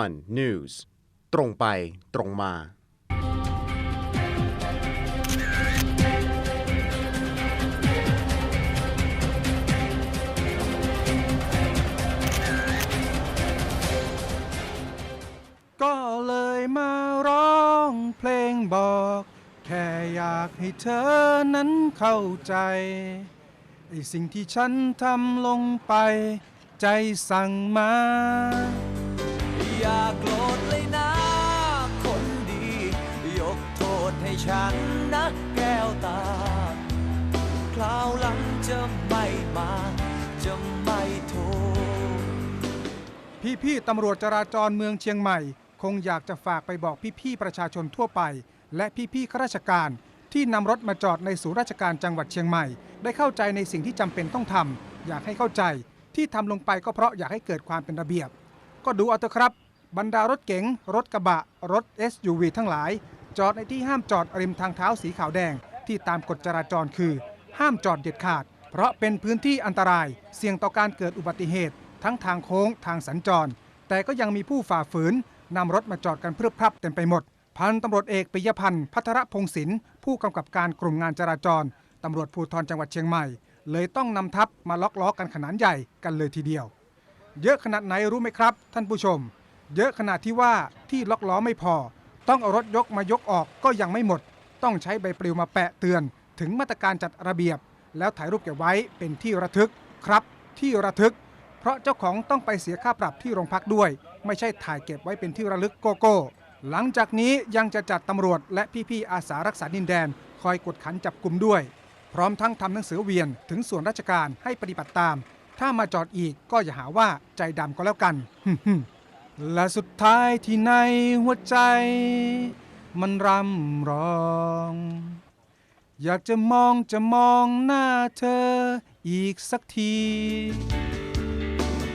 one news ตรงไปตรงมา ก็เลยมาร้องเพลงบอก แค่อยากให้เธอนั้นเข้าใจไอสิ่งที่ฉันทำลงไป ใจสั่งมา อย่าโกรธเลยนะ คนดี ยกโทษให้ฉันนะแก้วตา คราวหลังจะไม่มา จะไม่โทษ พี่ๆตำรวจจราจรเมืองเชียงใหม่ คงอยากจะฝากไปบอกพี่ๆประชาชนทั่วไป และพี่ๆข้าราชการ ที่นำรถมาจอดในศูนย์ราชการจังหวัดเชียงใหม่ ได้เข้าใจในสิ่งที่จำเป็นต้องทำอยากให้เข้าใจ ที่ทำลงไปก็เพราะอยากให้เกิดความเป็นระเบียบ ก็ดูเอาเถอะครับ บรรดารถเก๋ง รถกระบะ รถ SUV ทั้งหลาย จอดในที่ห้ามจอดริมทางเท้าสีขาวแดง ที่ตามกฎจราจรคือ ห้ามจอดเด็ดขาด เพราะเป็นพื้นที่อันตราย เสี่ยงต่อการเกิดอุบัติเหตุ ทั้งทางโค้งทางสัญจร แต่ก็ยังมีผู้ฝ่าฝืนนำรถมาจอดกันเพรือพรับเต็มไปหมด พันตำรวจเอกปิยพันธ์พัทรพงศินผู้กำกับการกลุ่มงานจราจรตำรวจภูธรจังหวัดเชียงใหม่ เลยต้องนำทัพมาล็อกล้อกันขนาดใหญ่กันเลยทีเดียว เยอะขนาดไหนรู้ไหมครับ ท่านผู้ชม เยอะขนาดที่ว่าที่ล็อกล้อไม่พอ ต้องเอารถยกมายกออกก็ยังไม่หมด ต้องใช้ใบปลิวมาแปะเตือน ถึงมาตรการจัดระเบียบ แล้วถ่ายรูปเก็บไว้เป็นที่ระทึกครับ ที่ระทึก เพราะเจ้าของต้องไปเสียค่าปรับที่โรงพักด้วย ไม่ใช่ถ่ายเก็บไว้เป็นที่ระลึกโกโก้ หลังจากนี้ยังจะจัดตำรวจและพี่ๆอาสารักษาดินแดน คอยกดขันจับกลุ่มด้วย พร้อมทั้งทำหนังสือเวียนถึงส่วนราชการให้ปฏิบัติตาม ถ้ามาจอดอีกก็อย่าหาว่าใจดำก็แล้วกัน และสุดท้ายที่ในหัวใจ มันรำร้อง อยากจะมองจะมองหน้าเธออีกสักที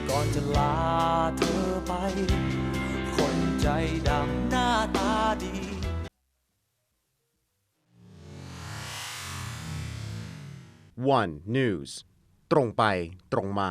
ก่อนจะลาเธอไป คนใจดำหน้าตาดี one news ตรงไปตรงมา